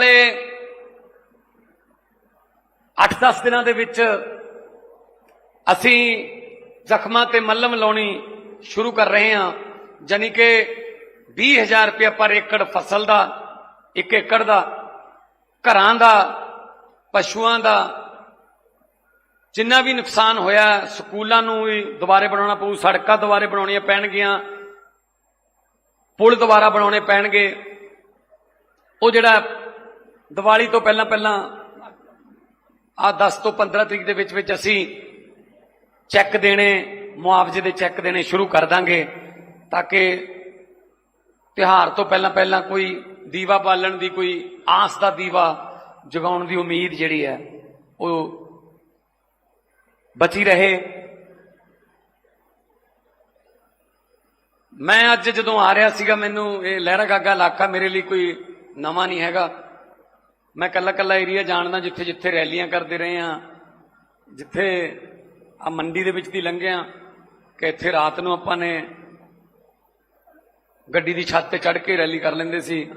ਵਾਲੇ 8-10 ਦਿਨਾਂ ਦੇ ਵਿੱਚ ਅਸੀਂ ਜ਼ਖਮਾਂ ਤੇ ਮੱਲਮ ਲਾਉਣੀ ਸ਼ੁਰੂ ਕਰ ਰਹੇ ਹਾਂ ਜਾਨੀ ਕਿ 20000 ਰੁਪਏ ਪਰ ਏਕੜ ਫਸਲ ਦਾ, ਇੱਕ ਏਕੜ ਦਾ, ਘਰਾਂ ਦਾ, ਪਸ਼ੂਆਂ ਦਾ, ਜਿੰਨਾ ਵੀ ਨੁਕਸਾਨ ਹੋਇਆ, ਸਕੂਲਾਂ ਨੂੰ ਵੀ ਦੁਬਾਰੇ ਬਣਾਉਣਾ ਪਊ, ਸੜਕਾਂ ਦੁਬਾਰੇ ਬਣਾਉਣੀਆਂ ਪੈਣਗੀਆਂ, ਪੁਲ ਦੁਬਾਰਾ ਬਣਾਉਣੇ ਪੈਣਗੇ, ਉਹ ਜਿਹੜਾ ਦੀਵਾਲੀ ਤੋਂ ਪਹਿਲਾਂ ਪਹਿਲਾਂ ਆ 10 ਤੋਂ 15 ਤਰੀਕ ਦੇ ਵਿੱਚ ਵਿੱਚ ਅਸੀਂ ਚੈੱਕ ਦੇਣੇ, ਮੁਆਵਜ਼ੇ ਦੇ ਚੈੱਕ ਦੇਣੇ ਸ਼ੁਰੂ ਕਰ ਦਾਂਗੇ ਤਾਂ ਕਿ ਤਿਹਾਰ ਤੋਂ ਪਹਿਲਾਂ ਪਹਿਲਾਂ ਕੋਈ ਦੀਵਾ ਬਾਲਣ ਦੀ, ਕੋਈ ਆਸ ਦਾ ਦੀਵਾ ਜਗਾਉਣ ਦੀ ਉਮੀਦ ਜਿਹੜੀ ਹੈ, ਉਹ ਬਚੀ ਰਹੇ। ਮੈਂ ਅੱਜ ਜਦੋਂ ਆ ਰਿਹਾ ਸੀਗਾ, ਮੈਨੂੰ ਇਹ ਲਹਿਰਾ ਗਾਗਾ ਇਲਾਕਾ ਮੇਰੇ ਲਈ ਕੋਈ ਨਵਾਂ ਨਹੀਂ ਹੈਗਾ। ਮੈਂ ਕੱਲਾ ਕੱਲਾ ਏਰੀਆ ਜਾਣਦਾ ਜਿੱਥੇ ਜਿੱਥੇ ਰੈਲੀਆਂ ਕਰਦੇ ਰਹੇ ਆ ਜਿੱਥੇ ਆ ਮੰਡੀ ਦੇ ਵਿੱਚ ਦੀ ਲੰਘਿਆ, ਕਿ ਇੱਥੇ ਰਾਤ ਨੂੰ ਆਪਾਂ ਨੇ ਗੱਡੀ ਦੀ ਛੱਤ ਤੇ ਚੜ੍ਹ ਕੇ ਰੈਲੀ ਕਰ ਲੈਂਦੇ ਸੀ।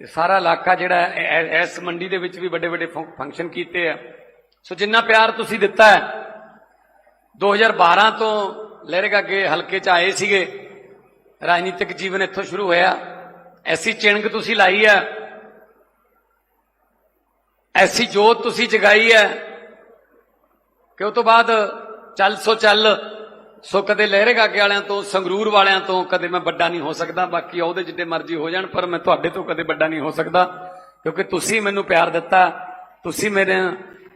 ਇਹ ਸਾਰਾ ਇਲਾਕਾ ਜਿਹੜਾ ਇਸ ਮੰਡੀ ਦੇ ਵਿੱਚ ਵੀ ਵੱਡੇ ਵੱਡੇ ਫੰ- ਫੰਕਸ਼ਨ ਕੀਤੇ ਆ। ਸੋ ਜਿੰਨਾ ਪਿਆਰ ਤੁਸੀਂ ਦਿੱਤਾ ਹੈ 2012 ਤੋਂ ਲਹਿਰੇਗਾ ਅੱਗੇ ਹਲਕੇ ਚ ਆਏ ਸੀਗੇ। ਰਾਜਨੀਤਿਕ ਜੀਵਨ ਇੱਥੋਂ ਸ਼ੁਰੂ ਹੋਇਆ। ਐਸੀ ਚਿਣਕ ਤੁਸੀਂ ਲਾਈ ਹੈ ਐਸੀ ਜੋਤ ਤੁਸੀਂ ਜਗਾਈ ਹੈ ਕਿ ਉਹ ਤੋਂ ਬਾਅਦ ਚੱਲ ਸੋ ਚੱਲ, ਸੋ ਕਦੇ ਲਹਿਰੇਗਾ ਅੱਗੇ ਵਾਲਿਆਂ ਤੋਂ, ਸੰਗਰੂਰ ਵਾਲਿਆਂ ਤੋਂ ਕਦੇ ਮੈਂ ਵੱਡਾ ਨਹੀਂ ਹੋ ਸਕਦਾ, ਬਾਕੀ ਉਹਦੇ ਜਿੱਡੇ ਮਰਜ਼ੀ ਹੋ ਜਾਣ, ਪਰ ਮੈਂ ਤੁਹਾਡੇ ਤੋਂ ਕਦੇ ਵੱਡਾ ਨਹੀਂ ਹੋ ਸਕਦਾ, ਕਿਉਂਕਿ ਤੁਸੀਂ ਮੈਨੂੰ ਪਿਆਰ ਦਿੱਤਾ, ਤੁਸੀਂ ਮੇਰੇ,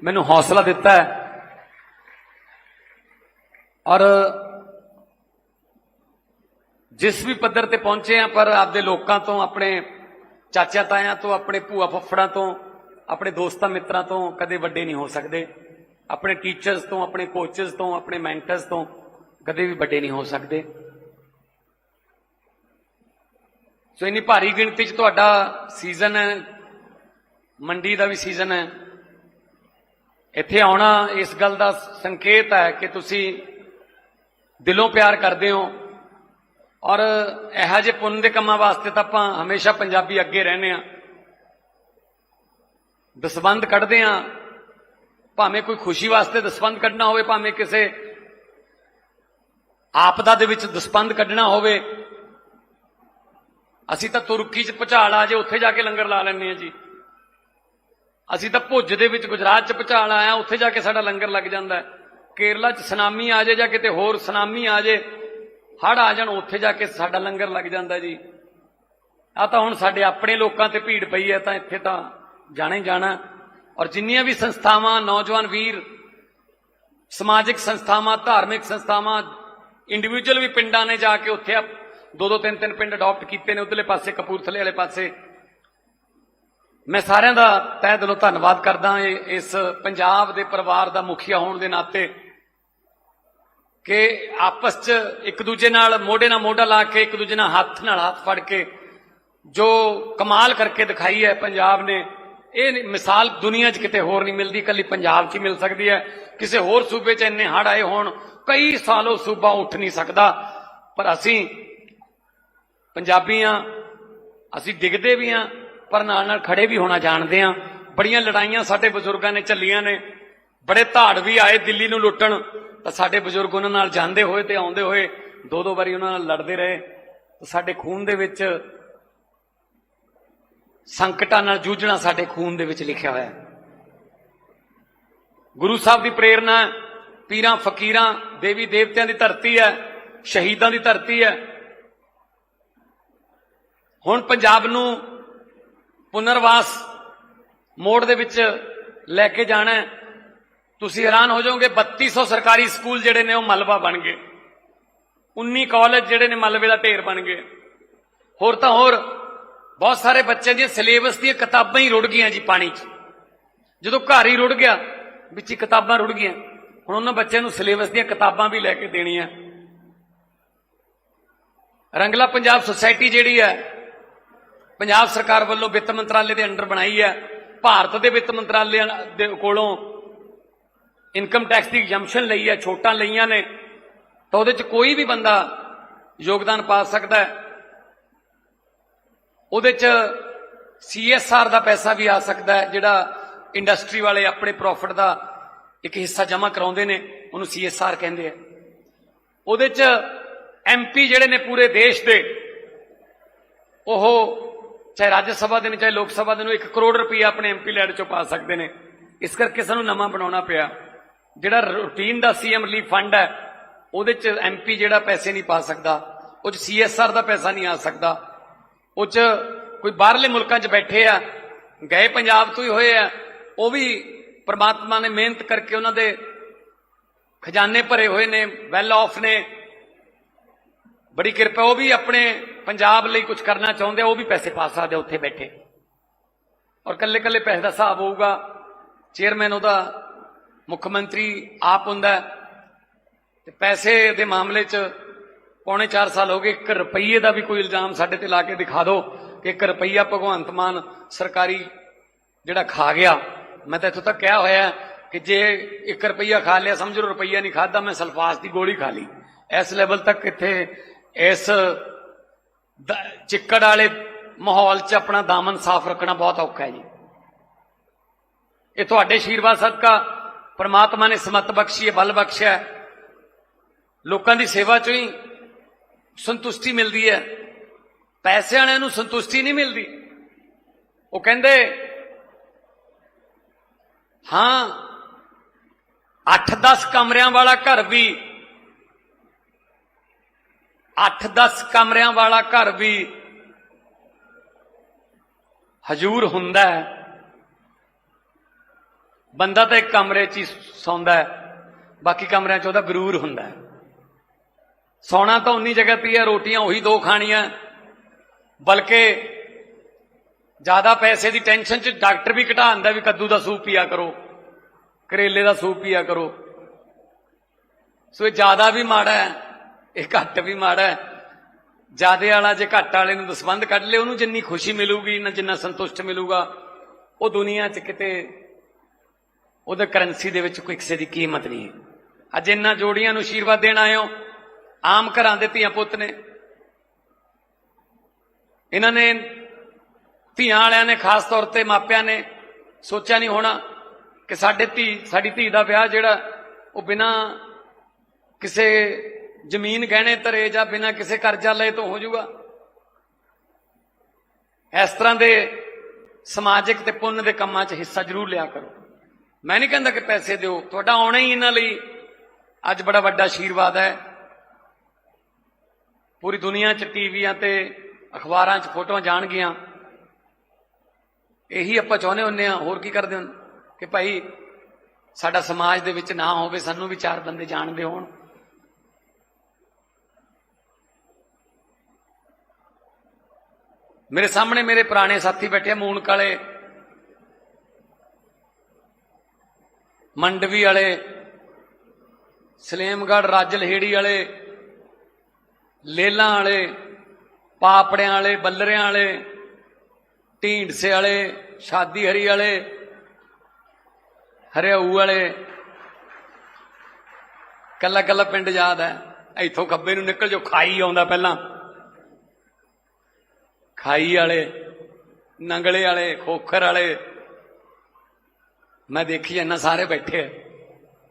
ਮੈਨੂੰ ਹੌਸਲਾ ਦਿੱਤਾ ਔਰ ਜਿਸ ਵੀ ਪੱਧਰ ਤੇ ਪਹੁੰਚੇ ਆ ਪਰ ਆਪਦੇ ਲੋਕਾਂ ਤੋਂ, ਆਪਣੇ ਚਾਚਾ ਤਾਇਆਂ ਤੋਂ, ਆਪਣੇ ਭੂਆ ਫੁੱਫੜਾਂ ਤੋਂ ਆਪਣੇ ਦੋਸਤਾਂ ਮਿੱਤਰਾਂ ਤੋਂ ਕਦੇ ਵੱਡੇ ਨਹੀਂ ਹੋ ਸਕਦੇ। ਆਪਣੇ ਟੀਚਰਸ ਤੋਂ, ਆਪਣੇ ਕੋਚਸ ਤੋਂ, ਆਪਣੇ ਮੈਂਟਰਸ ਤੋਂ ਕਦੇ ਵੀ ਵੱਡੇ ਨਹੀਂ ਹੋ ਸਕਦੇ। ਸੋ ਇੰਨੀ ਭਾਰੀ ਗਿਣਤੀ 'ਚ ਤੁਹਾਡਾ ਸੀਜ਼ਨ ਹੈ ਮੰਡੀ ਦਾ ਵੀ ਸੀਜ਼ਨ ਹੈ। ਇੱਥੇ ਆਉਣਾ ਇਸ ਗੱਲ ਦਾ ਸੰਕੇਤ ਹੈ ਕਿ ਤੁਸੀਂ ਦਿਲੋਂ ਪਿਆਰ ਕਰਦੇ ਹੋ ਔਰ ਇਹੋ ਜਿਹੇ ਪੁੰਨ ਦੇ ਕੰਮਾਂ ਵਾਸਤੇ ਤਾਂ ਆਪਾਂ ਹਮੇਸ਼ਾ ਪੰਜਾਬੀ ਅੱਗੇ ਰਹਿੰਦੇ ਆ ਦਸਵੰਦ ਕੱਢਦੇ ਆ। ਭਾਵੇਂ ਕੋਈ ਖੁਸ਼ੀ ਵਾਸਤੇ ਦਸਵੰਦ ਕੱਢਣਾ ਹੋਵੇ, ਭਾਵੇਂ ਕਿਸੇ ਆਪਦਾ ਦੇ ਵਿੱਚ ਦਸਵੰਦ ਕੱਢਣਾ ਹੋਵੇ, ਅਸੀਂ ਤਾਂ ਤੁਰਕੀ 'ਚ ਭੁਚਾਲ ਆ ਜੇ, ਉੱਥੇ ਜਾ ਕੇ ਲੰਗਰ ਲਾ ਲੈਂਦੇ ਆ ਜੀ। ਅਸੀਂ ਤਾਂ ਭੁੱਜ ਦੇ ਵਿੱਚ ਗੁਜਰਾਤ 'ਚ ਭੁਚਾਲ ਆਇਆ, ਉੱਥੇ ਜਾ ਕੇ ਸਾਡਾ ਲੰਗਰ ਲੱਗ ਜਾਂਦਾ। ਹੈ ਕੇਰਲਾ 'ਚ ਸੁਨਾਮੀ ਆ ਜੇ ਜਾਂ ਕਿਤੇ ਹੋਰ ਸੁਨਾਮੀ ਆ ਜੇ ਹੜ ਆ ਜਾਣ, ਉੱਥੇ ਜਾ ਕੇ ਸਾਡਾ ਲੰਗਰ ਲੱਗ ਜਾਂਦਾ ਜੀ। ਆ ਤਾਂ ਹੁਣ ਸਾਡੇ ਆਪਣੇ ਲੋਕਾਂ ਤੇ ਭੀੜ ਪਈ ਹੈ, ਤਾਂ ਇੱਥੇ ਤਾਂ ਜਾਣਾ ਹੀ ਜਾਣਾ ਔਰ ਜਿੰਨੀਆਂ ਵੀ ਸੰਸਥਾਵਾਂ, ਨੌਜਵਾਨ ਵੀਰ, ਸਮਾਜਿਕ ਸੰਸਥਾਵਾਂ, ਧਾਰਮਿਕ ਸੰਸਥਾਵਾਂ ਇੰਡੀਵਿਜੂਅਲ ਵੀ ਪਿੰਡਾਂ ਨੇ ਜਾ ਕੇ ਉੱਥੇ ਦੋ ਦੋ ਤਿੰਨ ਤਿੰਨ ਪਿੰਡ ਅਡਾਪਟ ਕੀਤੇ ਨੇ, ਉਧਰਲੇ ਪਾਸੇ ਕਪੂਰਥਲੇ ਵਾਲੇ ਪਾਸੇ। ਮੈਂ ਸਾਰਿਆਂ ਦਾ ਤਹਿ ਦਿਲੋਂ ਧੰਨਵਾਦ ਕਰਦਾ ਇਹ- ਇਸ ਪੰਜਾਬ ਦੇ ਪਰਿਵਾਰ ਦਾ ਮੁਖੀਆ ਹੋਣ ਦੇ ਨਾਤੇ ਕਿ ਆਪਸ 'ਚ ਇੱਕ ਦੂਜੇ ਨਾਲ ਮੋਢੇ ਨਾਲ ਮੋਢਾ ਲਾ ਕੇ, ਇੱਕ ਦੂਜੇ ਨਾਲ ਹੱਥ ਨਾਲ ਹੱਥ ਫੜ ਕੇ ਜੋ ਕਮਾਲ ਕਰਕੇ ਦਿਖਾਈ ਹੈ ਪੰਜਾਬ ਨੇ ਇਹ ਮਿਸਾਲ ਦੁਨੀਆ 'ਚ ਕਿਤੇ ਹੋਰ ਨਹੀਂ ਮਿਲਦੀ, ਕੱਲੀ ਪੰਜਾਬ 'ਚ ਮਿਲ ਸਕਦੀ ਹੈ। ਕਿਸੇ ਹੋਰ ਸੂਬੇ 'ਚ ਇੰਨੇ ਹੜ ਆਏ ਹੋਣ, ਕਈ ਸਾਲੋਂ ਸੂਬਾ ਉੱਠ ਨਹੀਂ ਸਕਦਾ। ਪਰ ਅਸੀਂ ਪੰਜਾਬੀ ਹਾਂ, ਅਸੀਂ ਡਿੱਗਦੇ ਵੀ ਹਾਂ, ਪਰ ਨਾਲ ਨਾਲ ਖੜੇ ਵੀ ਹੋਣਾ ਜਾਣਦੇ ਹਾਂ। ਬੜੀਆਂ ਲੜਾਈਆਂ ਸਾਡੇ ਬਜ਼ੁਰਗਾਂ ਨੇ ਚੱਲੀਆਂ ਨੇ। ਬੜੇ ਧਾੜ ਵੀ ਆਏ ਦਿੱਲੀ ਨੂੰ ਲੁੱਟਣ। ਤਾਂ ਸਾਡੇ ਬਜ਼ੁਰਗ ਉਹਨਾਂ ਨਾਲ ਜਾਂਦੇ ਹੋਏ ਤੇ ਆਉਂਦੇ ਹੋਏ ਦੋ ਦੋ ਵਾਰੀ ਉਹਨਾਂ ਨਾਲ ਲੜਦੇ ਰਹੇ। ਸਾਡੇ ਖੂਨ ਦੇ ਵਿੱਚ ਸੰਕਟਾਂ ਨਾਲ ਜੂਝਣਾ ਸਾਡੇ ਖੂਨ ਦੇ ਵਿੱਚ ਲਿਖਿਆ ਹੋਇਆ ਹੈ। ਗੁਰੂ ਸਾਹਿਬ ਦੀ ਪ੍ਰੇਰਣਾ ਪੀਰਾਂ, ਫਕੀਰਾਂ, ਦੇਵੀ ਦੇਵਤਿਆਂ ਦੀ ਧਰਤੀ ਹੈ, ਸ਼ਹੀਦਾਂ ਦੀ ਧਰਤੀ ਹੈ। ਹੁਣ ਪੰਜਾਬ ਨੂੰ ਪੁਨਰਵਾਸ ਮੋੜ ਦੇ ਵਿੱਚ ਲੈ ਕੇ ਜਾਣਾ ਤੁਸੀਂ ਹੈਰਾਨ ਹੋ ਜਾਓਗੇ 3200 ਸਰਕਾਰੀ ਸਕੂਲ ਜਿਹੜੇ ਨੇ ਉਹ ਮਲਬਾ ਬਣ ਗਏ। 19 ਕਾਲਜ ਜਿਹੜੇ ਨੇ ਮਲਬੇ ਦਾ ਢੇਰ ਬਣ ਗਏ। ਹੋਰ ਤਾਂ ਹੋਰ ਬਹੁਤ ਸਾਰੇ ਬੱਚਿਆਂ ਦੀਆਂ ਸਿਲੇਬਸ ਦੀਆਂ ਕਿਤਾਬਾਂ ਹੀ ਰੁੜ ਗਈਆਂ ਜੀ ਪਾਣੀ 'ਚ। ਜਦੋਂ ਘਰ ਹੀ ਰੁੜ ਗਿਆ, ਵਿੱਚ ਹੀ ਕਿਤਾਬਾਂ ਰੁੜ ਗਈਆਂ। ਹੁਣ ਉਹਨਾਂ ਬੱਚਿਆਂ ਨੂੰ ਸਿਲੇਬਸ ਦੀਆਂ ਕਿਤਾਬਾਂ ਵੀ ਲੈ ਕੇ ਦੇਣੀਆਂ। ਰੰਗਲਾ ਪੰਜਾਬ ਸੁਸਾਇਟੀ ਜਿਹੜੀ ਹੈ, ਪੰਜਾਬ ਸਰਕਾਰ ਵੱਲੋਂ ਵਿੱਤ ਮੰਤਰਾਲੇ ਦੇ ਅੰਡਰ ਬਣਾਈ ਹੈ। ਭਾਰਤ ਦੇ ਵਿੱਤ ਮੰਤਰਾਲੇ ਦੇ ਕੋਲੋਂ ਇਨਕਮ ਟੈਕਸ ਦੀ ਐਗਜ਼ੈਂਪਸ਼ਨ ਲਈ ਹੈ, ਛੋਟਾਂ ਲਈਆਂ ਨੇ। ਤਾਂ ਉਹਦੇ ਚ ਕੋਈ ਵੀ ਬੰਦਾ ਯੋਗਦਾਨ ਪਾ ਸਕਦਾ ਹੈ। ਉਹਦੇ ਚ ਸੀਐਸਆਰ ਦਾ ਪੈਸਾ ਵੀ ਆ ਸਕਦਾ ਹੈ, ਜਿਹੜਾ ਇੰਡਸਟਰੀ ਵਾਲੇ ਆਪਣੇ ਪ੍ਰੋਫਿਟ ਦਾ ਇੱਕ ਹਿੱਸਾ ਜਮ੍ਹਾਂ ਕਰਾਉਂਦੇ ਨੇ, ਉਹਨੂੰ ਸੀਐਸਆਰ ਕਹਿੰਦੇ ਆ। ਉਹਦੇ ਚ ਐਮਪੀ ਜਿਹੜੇ ਨੇ ਪੂਰੇ ਦੇਸ਼ ਦੇ, ਉਹ ਚਾਹੇ ਰਾਜ ਸਭਾ ਦੇ ਨੇ, ਚਾਹੇ ਲੋਕ ਸਭਾ ਦੇ ਨੂੰ 1 ਕਰੋੜ ਰੁਪਈਆ ਆਪਣੇ ਐਮਪੀ ਲੈਡ ਚੋਂ ਪਾ ਸਕਦੇ ਨੇ। ਇਸ ਕਰਕੇ ਸਾਨੂੰ ਨਵਾਂ ਬਣਾਉਣਾ ਪਿਆ। ਜਿਹੜਾ ਰੂਟੀਨ ਦਾ ਸੀਐਮ ਰਿਲੀਫ ਫੰਡ ਹੈ, ਉਹਦੇ ਚ ਐਮਪੀ ਜਿਹੜਾ ਪੈਸੇ ਨਹੀਂ ਪਾ ਸਕਦਾ, ਉਹ ਚ ਸੀਐਸਆਰ ਦਾ ਪੈਸਾ ਨਹੀਂ ਆ ਸਕਦਾ। ਉਹ ਚ ਕੋਈ ਬਾਹਰਲੇ ਮੁਲਕਾਂ 'ਚ ਬੈਠੇ ਆ, ਗਏ ਪੰਜਾਬ ਤੋਂ ਹੀ ਹੋਏ ਆ, ਉਹ ਵੀ ਪ੍ਰਮਾਤਮਾ ਨੇ ਮਿਹਨਤ ਕਰਕੇ ਉਹਨਾਂ ਦੇ ਖਜ਼ਾਨੇ ਭਰੇ ਹੋਏ ਨੇ ਵੈਲ ਆਫ ਨੇ ਬੜੀ ਕਿਰਪਾ, ਉਹ ਵੀ ਆਪਣੇ ਪੰਜਾਬ ਲਈ ਕੁਝ ਕਰਨਾ ਚਾਹੁੰਦੇ ਆ, ਉਹ ਵੀ ਪੈਸੇ ਪਾ ਸਕਦੇ ਉੱਥੇ ਬੈਠੇ ਔਰ ਕੱਲੇ ਕੱਲੇ ਪੈਸੇ ਦਾ ਹਿਸਾਬ ਹੋਊਗਾ, ਚੇਅਰਮੈਨ ਉਹਦਾ, ਮੁੱਖ ਮੰਤਰੀ ਆਪ ਹੁੰਦਾ ਹੈ। ਤੇ ਪੈਸੇ ਦੇ ਮਾਮਲੇ 'ਚ ਪੌਣੇ 4 ਸਾਲ ਹੋ ਗਏ 1 ਰੁਪਈਏ ਦਾ ਵੀ ਕੋਈ ਇਲਜ਼ਾਮ ਸਾਡੇ ਤੇ ਲਾ ਕੇ ਦਿਖਾ ਦਿਓ ਕਿ 1 ਰੁਪਈਆ ਭਗਵੰਤ ਮਾਨ ਸਰਕਾਰੀ ਜਿਹੜਾ ਖਾ ਗਿਆ। ਮੈਂ ਤਾਂ ਇੱਥੋਂ ਤੱਕ ਕਿਹਾ ਹੋਇਆ ਕਿ ਜੇ 1 ਰੁਪਈਆ ਖਾ ਲਿਆ, ਸਮਝ ਲਓ ਰੁਪਈਆ ਨਹੀਂ ਖਾਦਾ ਮੈਂ ਸਲਫਾਸ ਦੀ ਗੋਲੀ ਖਾ ਲਈ। ਇਸ ਲੈਵਲ ਤੱਕ ਇੱਥੇ ਇਸ ਚਿੱਕੜ ਵਾਲੇ ਮਾਹੌਲ 'ਚ ਆਪਣਾ ਦਾਮਨ ਸਾਫ਼ ਰੱਖਣਾ ਬਹੁਤ ਔਖਾ ਹੈ ਜੀ। ਇਹ ਤੁਹਾਡੇ ਆਸ਼ੀਰਵਾਦ ਸਦਕਾ ਪ੍ਰਮਾਤਮਾ ਨੇ ਸਮਤ ਬਖਸ਼ੀ ਹੈ, ਬਲ ਬਖਸ਼ਿਆ ਲੋਕਾਂ ਦੀ ਸੇਵਾ ਚੋਂ ਹੀ ਸੰਤੁਸ਼ਟੀ ਮਿਲਦੀ ਹੈ। ਪੈਸੇ ਵਾਲਿਆਂ ਨੂੰ ਸੰਤੁਸ਼ਟੀ ਨਹੀਂ ਮਿਲਦੀ। ਉਹ ਕਹਿੰਦੇ, ਹਾਂ 8-10 ਕਮਰਿਆਂ ਵਾਲਾ ਘਰ ਵੀ 8-10 ਕਮਰਿਆਂ ਵਾਲਾ ਘਰ ਵੀ ਹਜੂਰ ਹੁੰਦਾ ਹੈ। ਬੰਦਾ ਤਾਂ ਇੱਕ ਕਮਰੇ 'ਚ ਹੀ ਸੌਂਦਾ ਹੈ, ਬਾਕੀ ਕਮਰਿਆਂ 'ਚ ਉਹਦਾ ਗਰੂਰ ਹੁੰਦਾ ਹੈ। ਸੌਣਾ ਤਾਂ ਉਨੀ ਜਗ੍ਹਾ ਤੇ ਹੈ, ਰੋਟੀਆਂ ਉਹੀ ਦੋ ਖਾਣੀਆਂ। ਬਲਕਿ ਜ਼ਿਆਦਾ ਪੈਸੇ ਦੀ ਟੈਨਸ਼ਨ 'ਚ ਡਾਕਟਰ ਵੀ ਘਟਾ ਦਿੰਦਾ ਵੀ ਕੱਦੂ ਦਾ ਸੂਪ ਪੀਆ ਕਰੋ, ਕਰੇਲੇ ਦਾ ਸੂਪ ਪੀਆ ਕਰੋ। ਸੋ ਇਹ ਜ਼ਿਆਦਾ ਵੀ ਮਾੜਾ ਹੈ, ਇਹ ਘੱਟ ਵੀ ਮਾੜਾ ਹੈ। ਜਿਆਦੇ ਵਾਲਾ ਜੇ ਘੱਟ ਵਾਲੇ ਨੂੰ ਦਸਬੰਧ ਕੱਢ ਲੇ ਉਹਨੂੰ ਜਿੰਨੀ ਖੁਸ਼ੀ ਮਿਲੂਗੀ, ਨਾ ਜਿੰਨਾ ਸੰਤੁਸ਼ਟ ਮਿਲੂਗਾ, ਉਹ ਦੁਨੀਆ 'ਚ ਕਿਤੇ ਉਹਦੇ ਕਰੰਸੀ ਦੇ ਵਿੱਚ ਕੋਈ ਕਿਸੇ ਦੀ ਕੀਮਤ ਨਹੀਂ ਹੈ। ਅੱਜ ਇਹਨਾਂ ਜੋੜੀਆਂ ਨੂੰ ਆਸ਼ੀਰਵਾਦ ਦੇਣ ਆਇਓ ਆਮ ਘਰਾਂ ਦੇ ਧੀਆਂ ਪੁੱਤ ਨੇ। ਇਹਨਾਂ ਨੇ ਧੀਆਂ ਵਾਲਿਆਂ ਨੇ ਖਾਸ ਤੌਰ ਤੇ ਮਾਪਿਆਂ ਨੇ ਸੋਚਿਆ ਨਹੀਂ ਹੋਣਾ ਕਿ ਸਾਡੇ ਧੀ, ਸਾਡੀ ਧੀ ਦਾ ਵਿਆਹ ਜਿਹੜਾ, ਉਹ ਬਿਨਾ ਕਿਸੇ ਜ਼ਮੀਨ ਗਹਿਣੇ ਧਰੇ ਜਾਂ ਬਿਨਾ ਕਿਸੇ ਕਰਜ਼ਾ ਲਏ ਤੋਂ ਹੋ ਜਾਊਗਾ। ਇਸ ਤਰ੍ਹਾਂ ਦੇ ਸਮਾਜਿਕ ਤੇ ਪੁੰਨ ਦੇ ਕੰਮਾਂ 'ਚ ਹਿੱਸਾ ਜ਼ਰੂਰ ਲਿਆ ਕਰੋ। ਮੈਂ ਨਹੀਂ ਕਹਿੰਦਾ ਕਿ ਪੈਸੇ ਦਿਓ, ਤੁਹਾਡਾ ਆਉਣਾ ਹੀ ਇਹਨਾਂ ਲਈ ਅੱਜ ਬੜਾ ਵੱਡਾ ਆਸ਼ੀਰਵਾਦ ਹੈ। ਪੂਰੀ ਦੁਨੀਆ 'ਚ ਟੀਵੀਆਂ ਤੇ ਅਖਬਾਰਾਂ 'ਚ ਫੋਟੋਆਂ ਜਾਣਗੀਆਂ। ਇਹੀ ਆਪਾਂ ਚਾਹੁੰਦੇ ਹੁੰਨੇ ਆ ਹੋਰ ਕੀ ਕਰਦੇ ਹਾਂ ਕਿ ਭਾਈ ਸਾਡਾ ਸਮਾਜ ਦੇ ਵਿੱਚ ਨਾ ਹੋਵੇ ਸਾਨੂੰ ਵੀ ਚਾਰ ਬੰਦੇ ਜਾਣਦੇ ਹੋਣ। ਮੇਰੇ ਸਾਹਮਣੇ ਮੇਰੇ ਪੁਰਾਣੇ ਸਾਥੀ ਬੈਠੇ ਆ, ਮੂਨਕ ਵਾਲੇ ਮੰਡਵੀ ਵਾਲੇ ਸਲੇਮਗੜ੍ਹ ਰਾਜਲਹੇੜੀ ਵਾਲੇ। ਲੇਲਾਂ ਵਾਲੇ, ਪਾਪੜਿਆਂ ਵਾਲੇ, ਬੱਲਰਿਆਂ ਵਾਲੇ, ਢੀਂਡਸੇ ਵਾਲੇ, ਸ਼ਾਦੀ ਹਰੀ ਵਾਲੇ, ਹਰਿਆਊ ਵਾਲੇ। ਕੱਲਾ ਕੱਲਾ ਪਿੰਡ ਯਾਦ ਹੈ। ਇੱਥੋਂ ਖੱਬੇ ਨੂੰ ਨਿਕਲ ਜੋ ਖਾਈ ਆਉਂਦਾ ਪਹਿਲਾਂ। ਖਾਈ ਵਾਲੇ, ਨੰਗਲੇ ਵਾਲੇ, ਖੋਖਰ ਵਾਲੇ। ਮੈਂ ਦੇਖੀ ਇਹਨਾਂ ਸਾਰੇ ਬੈਠੇ ਆ।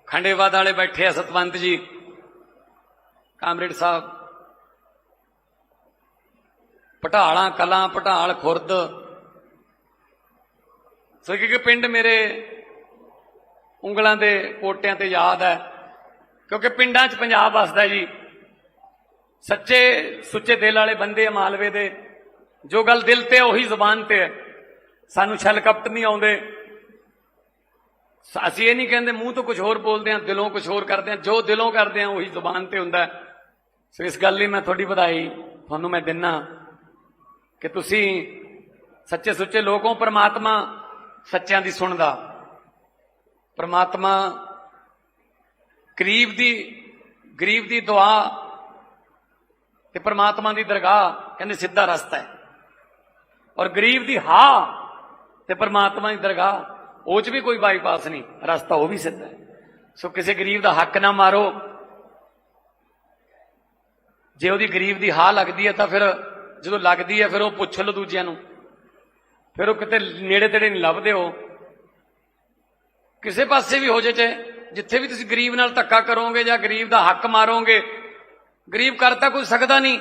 ਖੰਡੇਵਾਦ ਵਾਲੇ ਬੈਠੇ ਆ, ਸਤਵੰਤ ਜੀ। ਕਾਮਰੇਡ ਸਾਹਿਬ ਪਟਾਲਾਂ ਕਲਾਂ ਪਟਾਲ ਖੁਰਦ। ਸੋ ਕਿ ਪਿੰਡ ਮੇਰੇ ਉਂਗਲਾਂ ਦੇ ਕੋਟਿਆਂ ਤੇ ਯਾਦ ਹੈ ਕਿਉਂਕਿ ਪਿੰਡਾਂ 'ਚ ਪੰਜਾਬ ਵਸਦਾ ਜੀ। ਸੱਚੇ ਸੁੱਚੇ ਦਿਲ ਵਾਲੇ ਬੰਦੇ ਆ ਮਾਲਵੇ ਦੇ ਜੋ ਗੱਲ ਦਿਲ ਤੇ ਹੈ, ਉਹੀ ਜ਼ੁਬਾਨ ਤੇ ਹੈ। ਸਾਨੂੰ ਛਲ ਕਪਟ ਨਹੀਂ ਆਉਂਦੇ। ਸ- ਅਸੀਂ ਇਹ ਨਹੀਂ ਕਹਿੰਦੇ ਮੂੰਹ ਤੋਂ ਕੁਝ ਹੋਰ ਬੋਲਦੇ ਆ ਦਿਲੋਂ ਕੁਝ ਹੋਰ ਕਰਦੇ ਆ ਜੋ ਦਿਲੋਂ ਕਰਦੇ ਆ ਉਹੀ ਜ਼ੁਬਾਨ ਤੇ ਹੁੰਦਾ ਸੋ ਇਸ ਗੱਲ ਲਈ ਮੈਂ ਤੁਹਾਡੀ ਵਧਾਈ ਤੁਹਾਨੂੰ ਮੈਂ ਦਿੰਨਾ। ਕਿ ਤੁਸੀਂ ਸੱਚੇ ਸੁੱਚੇ ਲੋਕ ਹੋ, ਪ੍ਰਮਾਤਮਾ ਸੱਚਿਆਂ ਦੀ ਸੁਣਦਾ। ਪ੍ਰਮਾਤਮਾ ਗਰੀਬ ਦੀ ਗਰੀਬ ਦੀ ਦੁਆ ਤੇ ਪ੍ਰਮਾਤਮਾ ਦੀ ਦਰਗਾਹ ਕਹਿੰਦੇ ਸਿੱਧਾ ਰਸਤਾ ਹੈ। ਔਰ ਗਰੀਬ ਦੀ ਹਾਂ ਤੇ ਪ੍ਰਮਾਤਮਾ ਦੀ ਦਰਗਾਹ, ਉਹ ਚ ਵੀ ਕੋਈ ਬਾਈਪਾਸ ਨਹੀਂ, ਰਸਤਾ ਉਹ ਵੀ ਸਿੱਧਾ ਹੈ। ਸੋ ਕਿਸੇ ਗਰੀਬ ਦਾ ਹੱਕ ਨਾ ਮਾਰੋ। ਜੇ ਉਹਦੀ ਗਰੀਬ ਦੀ ਹਾਂ ਲੱਗਦੀ ਹੈ ਤਾਂ ਫਿਰ ਜਦੋਂ ਲੱਗਦੀ ਹੈ ਫਿਰ ਉਹ ਪੁੱਛ ਲਓ ਦੂਜਿਆਂ ਨੂੰ। ਫਿਰ ਉਹ ਕਿਤੇ ਨੇੜੇ ਤੇੜੇ ਨਹੀਂ ਲੱਭਦੇ ਹੋ ਕਿਸੇ ਪਾਸੇ ਵੀ ਹੋ ਜੇ ਚਾਹੇ ਜਿੱਥੇ ਵੀ ਤੁਸੀਂ ਗਰੀਬ ਨਾਲ ਧੱਕਾ ਕਰੋਗੇ ਜਾਂ ਗਰੀਬ ਦਾ ਹੱਕ ਮਾਰੋਗੇ ਗਰੀਬ ਕਰਤਾ ਕੋਈ ਸਕਦਾ ਨਹੀਂ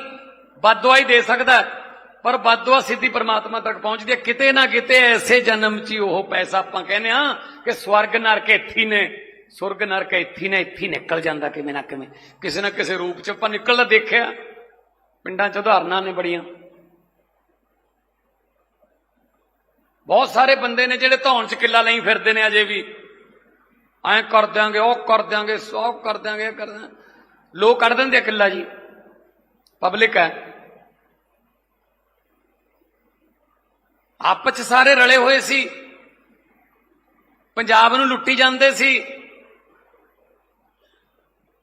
ਬਦਦੁਆ ਹੀ ਦੇ ਸਕਦਾ ਹੈ, ਪਰ ਬਦਦੁਆ ਸਿੱਧੀ ਪਰਮਾਤਮਾ ਤੱਕ ਪਹੁੰਚਦੀ ਹੈ ਕਿਤੇ ਨਾ ਕਿਤੇ ਐਸੇ ਜਨਮ 'ਚ ਹੀ ਉਹ ਪੈਸਾ ਆਪਾਂ ਕਹਿੰਦੇ ਆ ਕਿ ਸਵਰਗ ਨਰਕ ਇੱਥੇ ਨੇ ਸੁਰਗ ਨਰਕ ਇੱਥੇ ਹੀ ਨੇ ਇੱਥੇ ਨਿਕਲ ਜਾਂਦਾ ਕਿਵੇਂ ਨਾ ਕਿਵੇਂ। ਕਿਸੇ ਨਾ ਕਿਸੇ ਰੂਪ 'ਚ ਆਪਾਂ ਨਿਕਲਦਾ ਦੇਖਿਆ। ਪਿੰਡਾਂ 'ਚ ਉਦਾਹਰਨਾਂ ਨੇ ਬੜੀਆਂ। ਬਹੁਤ ਸਾਰੇ ਬੰਦੇ ਨੇ ਜਿਹੜੇ ਧੌਣ 'ਚ ਕਿੱਲਾ ਲਈ ਫਿਰਦੇ ਨੇ ਅਜੇ ਵੀ। ਐਂ ਕਰ ਦਿਆਂਗੇ, ਉਹ ਕਰ ਦਿਆਂਗੇ, ਸੌ ਕਰ ਦਿਆਂਗੇ, ਇਹ ਕਰ ਲੋਕ ਕੱਢ ਦਿੰਦੇ ਆ ਕਿੱਲਾ ਜੀ। ਪਬਲਿਕ ਹੈ। ਆਪਸ 'ਚ ਸਾਰੇ ਰਲੇ ਹੋਏ ਸੀ। ਪੰਜਾਬ ਨੂੰ ਲੁੱਟੀ ਜਾਂਦੇ ਸੀ।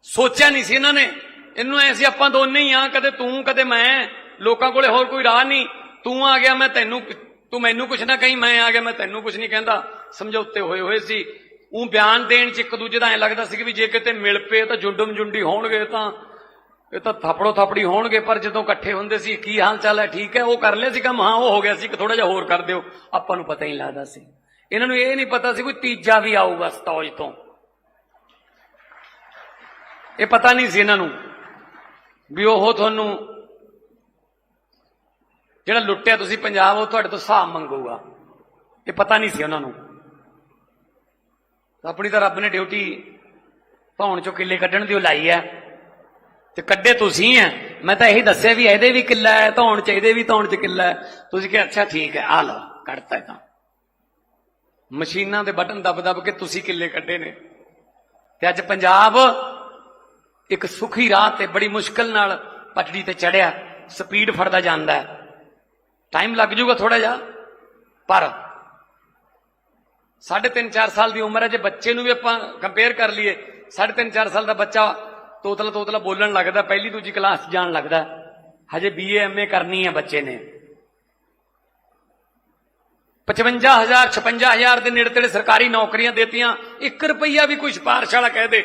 ਸੋਚਿਆ ਨਹੀਂ ਸੀ ਇਹਨਾਂ ਨੇ। ਇਹਨੂੰ ਐ ਸੀ, ਆਪਾਂ ਦੋਨੇ ਹੀ ਆ, ਕਦੇ ਤੂੰ, ਕਦੇ ਮੈਂ। ਲੋਕਾਂ ਕੋਲੇ ਹੋਰ ਕੋਈ ਰਾਹ ਨਹੀਂ। ਤੂੰ ਆ ਗਿਆ, ਮੈਂ ਤੈਨੂੰ ਤੂੰ ਮੈਨੂੰ ਕੁਛ ਨਾ ਕਹੀਂ, ਮੈਂ ਆ ਗਿਆ, ਮੈਂ ਤੈਨੂੰ ਕੁਛ ਨਹੀਂ ਕਹਿੰਦਾ। ਸਮਝੌਤੇ ਹੋਏ ਹੋਏ ਸੀ। ਉਹ ਬਿਆਨ ਦੇਣ ਚ ਇੱਕ ਦੂਜੇ ਦਾ ਐ ਲੱਗਦਾ ਸੀ ਕਿ ਵੀ ਜੇ ਕਿਤੇ ਮਿਲ ਪਏ ਤਾਂ ਜੁੰਡਮ ਜੁੰਡੀ ਹੋਣਗੇ ਤਾਂ, ਇਹ ਤਾਂ ਥਾਪੜੋ ਥਾਪੜੀ ਹੋਣਗੇ, ਪਰ ਜਦੋਂ ਇਕੱਠੇ ਹੁੰਦੇ ਸੀ, ਕੀ ਹਾਲ ਚਾਲ ਹੈ, ਠੀਕ ਹੈ, ਉਹ ਕਰ ਲਿਆ ਸੀ ਕੰਮ ਹਾਂ ਉਹ ਹੋ ਗਿਆ ਸੀ ਕਿ ਥੋੜਾ ਜਿਹਾ ਹੋਰ ਕਰ ਦਿਓ। ਆਪਾਂ ਨੂੰ ਪਤਾ ਹੀ ਲੱਗਦਾ ਸੀ। ਇਹਨਾਂ ਨੂੰ ਇਹ ਨਹੀਂ ਪਤਾ ਸੀ ਕੋਈ ਤੀਜਾ ਵੀ ਆਊਗਾ, ਸਤੌਜ ਤੋਂ। ਇਹ ਪਤਾ ਨਹੀਂ ਸੀ ਇਹਨਾਂ ਨੂੰ। ਵੀ ਉਹ ਤੁਹਾਨੂੰ ਜਿਹੜਾ ਲੁੱਟਿਆ ਤੁਸੀਂ ਪੰਜਾਬ, ਉਹ ਤੁਹਾਡੇ ਤੋਂ ਹਿਸਾਬ ਮੰਗੂਗਾ। ਇਹ ਪਤਾ ਨਹੀਂ ਸੀ ਉਹਨਾਂ ਨੂੰ। ਆਪਣੀ ਤਾਂ ਰੱਬ ਨੇ ਡਿਊਟੀ ਧੌਣ ਚੋਂ ਕਿੱਲੇ ਕੱਢਣ ਦੀ ਉਹ ਲਾਈ ਹੈ। ਤੇ ਕੱਢੇ ਤੁਸੀਂ ਹੈ। ਮੈਂ ਤਾਂ ਇਹੀ ਦੱਸਿਆ ਵੀ ਇਹਦੇ ਵੀ ਕਿੱਲਾ ਹੈ, ਧੌਣ ਚ ਇਹਦੇ ਵੀ ਧੌਣ ਚ ਕਿੱਲਾ ਹੈ। ਤੁਸੀਂ ਕਿਹਾ, ਅੱਛਾ ਠੀਕ ਹੈ ਆ ਲਓ, ਕੱਢਤਾ ਤਾਂ। ਮਸ਼ੀਨਾਂ ਦੇ ਬਟਨ ਦਬ ਦਬ ਕੇ ਤੁਸੀਂ ਕਿੱਲੇ ਕੱਢੇ ਨੇ। ਤੇ ਅੱਜ ਪੰਜਾਬ ਇੱਕ ਸੁਖੀ ਰਾਹ ਤੇ ਬੜੀ ਮੁਸ਼ਕਲ ਨਾਲ ਪਟੜੀ ਤੇ ਚੜਿਆ, ਸਪੀਡ ਫੜਦਾ ਜਾਂਦਾ ਹੈ। ਟਾਈਮ ਲੱਗ ਜਾਊਗਾ ਥੋੜਾ ਜਿਹਾ, ਪਰ ਸਾਢੇ ਤਿੰਨ 4 ਸਾਲ ਦੀ ਉਮਰ ਹੈ, ਜੇ ਬੱਚੇ ਨੂੰ ਵੀ ਆਪਾਂ ਕੰਪੇਅਰ ਕਰ ਲਈਏ, ਸਾਢੇ ਤਿੰਨ 4 ਸਾਲ ਦਾ ਬੱਚਾ ਤੋਤਲਾ ਤੋਤਲਾ ਬੋਲਣ ਲੱਗਦਾ, ਪਹਿਲੀ ਦੂਜੀ ਕਲਾਸ 'ਚ ਜਾਣ ਲੱਗਦਾ ਹਜੇ ਬੀਏ ਐਮਏ ਕਰਨੀ ਹੈ ਬੱਚੇ ਨੇ। 55000 56000 ਦੇ ਨੇੜੇ ਤੇੜੇ ਸਰਕਾਰੀ ਨੌਕਰੀਆਂ ਦੇਤੀਆਂ 1 ਰੁਪਈਆ ਵੀ ਕੋਈ ਸਿਫਾਰਿਸ਼ ਵਾਲਾ ਕਹਿ ਦੇ।